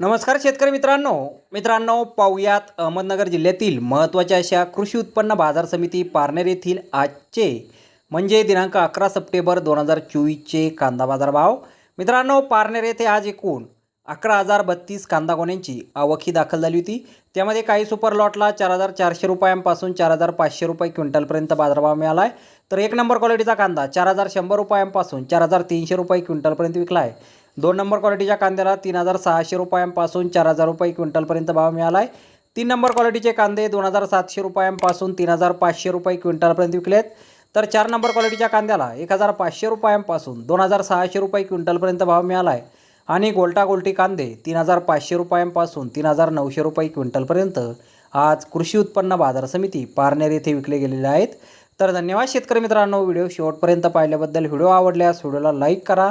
नमस्कार शेतकरी मित्रांनो. मित्रांनो पाहुयात अहमदनगर जिल्ह्यातील महत्त्वाच्या अशा कृषी उत्पन्न बाजार समिती पारनेर येथील आजचे म्हणजे दिनांक अकरा सप्टेंबर दोन हजार चोवीसचे कांदा बाजार भाव मित्रांनो पारनेर येथे आज एकूण अकरा हजार बत्तीस कांदा गोण्यांची आवक ही दाखल झाली होती. त्यामध्ये काही सुपर लॉटला चार हजार चारशे रुपयांपासून चार हजार पाचशे रुपये क्विंटलपर्यंत बाजारभाव मिळाला आहे तर एक नंबर क्वालिटीचा कांदा चार हजार शंभर रुपयांपासून चार हजार तीनशे रुपये क्विंटलपर्यंत विकला आहे दोन नंबर क्वालिटीच्या कांद्याला तीन हजार सहाशे रुपयांपासून चार हजार रुपये क्विंटलपर्यंत भाव मिळाला आहे तीन नंबर क्वालिटीचे कांदे दोन हजार सातशे रुपयांपासून तीन हजार पाचशे रुपये क्विंटलपर्यंत विकले आहेत तर चार नंबर क्वालिटीच्या कांद्याला एक हजार पाचशे रुपयांपासून दोन हजार सहाशे रुपये क्विंटलपर्यंत भाव मिळाला आहे आणि गोल्टा गोल्टी कांदे तीन हजार पाचशे रुपयांपासून तीन हजार नऊशे रुपये क्विंटलपर्यंत आज कृषी उत्पन्न बाजार समिती पारनेर येथे विकले गेलेले आहेत. तर धन्यवाद शेतकरी मित्रांनो व्हिडिओ शेवटपर्यंत पाहिल्याबद्दल व्हिडिओ आवडल्यास व्हिडिओला लाईक करा.